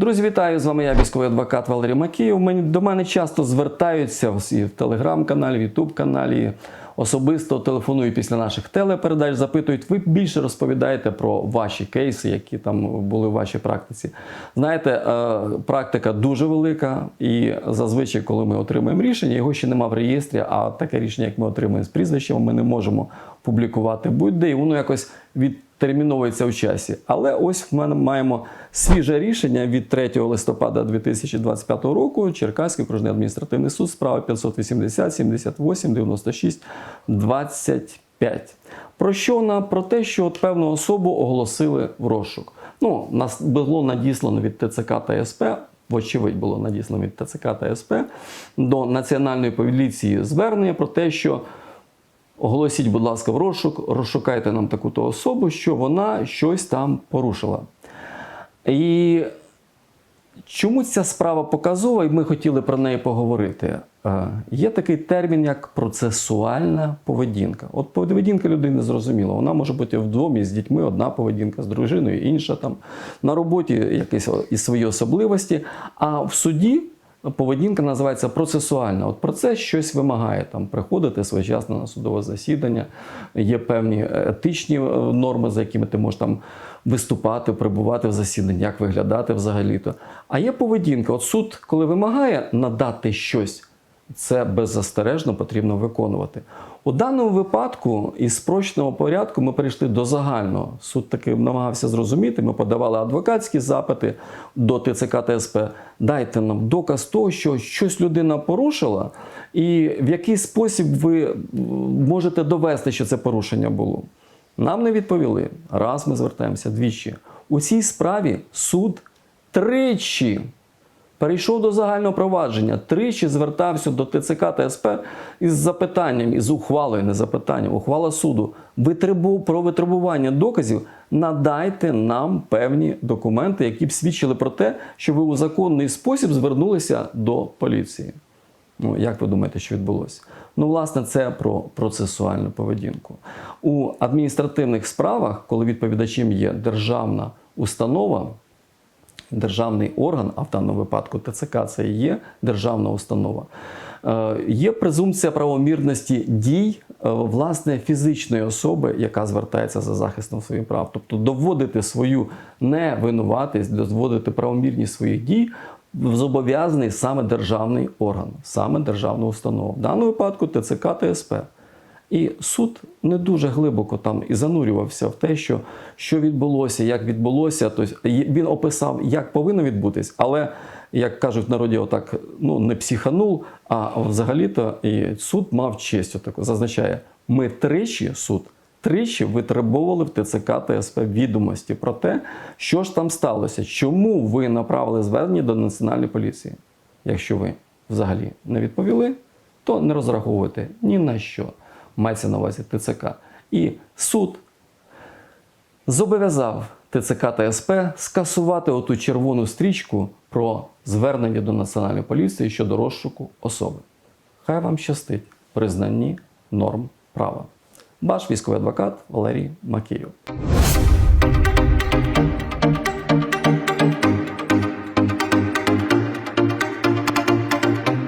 Друзі, вітаю з вами. Я військовий адвокат Валерій Макіїв. Мені до мене часто звертаються і в телеграм-каналі, в Ютуб-каналі. Особисто телефонують після наших телепередач, запитують, ви більше розповідаєте про ваші кейси, які там були в вашій практиці. Знаєте, е, практика дуже велика, і зазвичай, коли ми отримуємо рішення, його ще нема в реєстрі, а таке рішення, як ми отримуємо з прізвищем, ми не можемо публікувати будь-де, і воно якось відтерміновується в часі. Але ось мене маємо свіже рішення від 3 листопада 2025 року. Черкаський окружний адміністративний суд, справа 580 78 96 25. Про що вона? Про те, що от певну особу оголосили в розшук. Ну, нас було надіслано від ТЦК та СП. Вочевидь, було надіслано від ТЦК та СП до Національної поліції звернення про те, що оголосіть, будь ласка, в розшук, розшукайте нам таку-то особу, що вона щось там порушила. І чому ця справа показова, і ми хотіли про неї поговорити. Е, Є такий термін, як процесуальна поведінка. От поведінка людини зрозуміла. Вона може бути вдвом із дітьми, одна поведінка з дружиною, інша там на роботі якісь і свої особливості. А в суді поведінка називається процесуальна. От про це щось вимагає там приходити своєчасно на судове засідання. Є певні етичні е, норми, за якими ти можеш там виступати, прибувати в засіданні, як виглядати взагалі-то. А є поведінка. От суд, коли вимагає надати щось, це беззастережно потрібно виконувати. У даному випадку із спрощеного порядку ми перейшли до загального. Суд таки намагався зрозуміти. Ми подавали адвокатські запити до ТЦК та СП. Дайте нам доказ того, що щось людина порушила, і в який спосіб ви можете довести, що це порушення було. Нам не відповіли. Раз ми звертаємося двічі. У цій справі суд тричі перейшов до загального провадження, тричі звертався до ТЦК та СП із запитанням, із ухвалою, не запитанням, ухвала суду витребу, про витребування доказів. Надайте нам певні документи, які б свідчили про те, що ви у законний спосіб звернулися до поліції. Ну, як ви думаєте, що відбулося? Ну, власне, це про процесуальну поведінку. У адміністративних справах, коли відповідачем є державна установа, державний орган, а в даному випадку ТЦК це і є державна установа, е, є презумпція правомірності дій е, власне фізичної особи, яка звертається за захистом своїх прав. Тобто доводити свою невинуватість, доводити правомірність своїх дій. Зобов'язаний саме державний орган, саме державна установа. В даному випадку ТЦК та СП. І суд не дуже глибоко там і занурювався в те, що, що відбулося, як відбулося. Тобто він описав, як повинно відбутись, але, як кажуть в народі, отак ну, не психанув, а взагалі-то і суд мав честь. Отаку, зазначає, ми тричі суд. Тричі витребовували в ТЦК та СП відомості про те, що ж там сталося, чому ви направили звернення до національної поліції. Якщо ви взагалі не відповіли, то не розраховуйте ні на що. Мається на увазі ТЦК. І суд зобов'язав ТЦК та СП скасувати оту червону стрічку про звернення до національної поліції щодо розшуку особи. Хай вам щастить признанні норм права. Ваш військовий адвокат Валерій Макіїв.